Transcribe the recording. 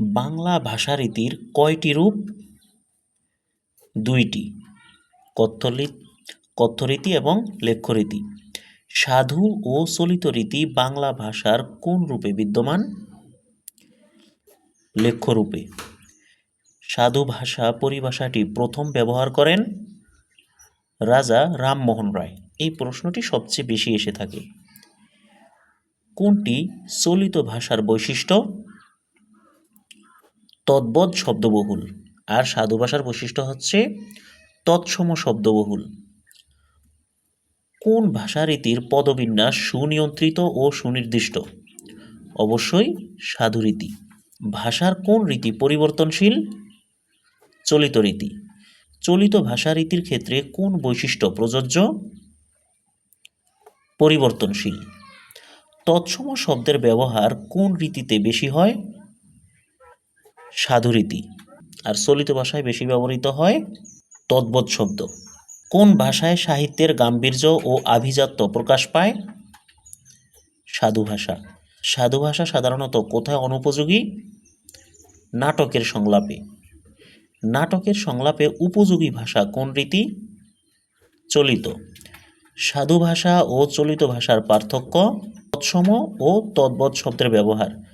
বাংলা ভাষারীতির কয়টি রূপ? দুইটি। কথ্যলি কথ্যরীতি এবং লেখ্যরীতি। সাধু ও চলিত রীতি বাংলা ভাষার কোন রূপে বিদ্যমান? লেখ্যরূপে। সাধু ভাষা পরিভাষাটি প্রথম ব্যবহার করেন রাজা রামমোহন রায়। এই প্রশ্নটি সবচেয়ে বেশি এসে থাকে। কোনটি চলিত ভাষার বৈশিষ্ট্য? তদ্বৎ শব্দবহুল। আর সাধু ভাষার বৈশিষ্ট্য হচ্ছে তৎসম শব্দবহুল। কোন ভাষারীতির পদবিন্যাস সুনিয়ন্ত্রিত ও সুনির্দিষ্ট? অবশ্যই সাধুরীতি। ভাষার কোন রীতি পরিবর্তনশীল? চলিত রীতি। চলিত ভাষারীতির ক্ষেত্রে কোন বৈশিষ্ট্য প্রযোজ্য? পরিবর্তনশীল। তৎসম শব্দের ব্যবহার কোন রীতিতে বেশি হয়? সাধুরীতি। আর চলিত ভাষায় বেশি ব্যবহৃত হয় তদ্বৎ শব্দ। কোন ভাষায় সাহিত্যের গাম্ভীর্য ও আভিজাত্য প্রকাশ পায়? সাধু ভাষা। সাধু ভাষা সাধারণত কোথায় অনুপযোগী? নাটকের সংলাপে। নাটকের সংলাপে উপযোগী ভাষা কোন রীতি? চলিত। সাধু ভাষা ও চলিত ভাষার পার্থক্য তৎসম ও তদ্বৎ শব্দের ব্যবহার।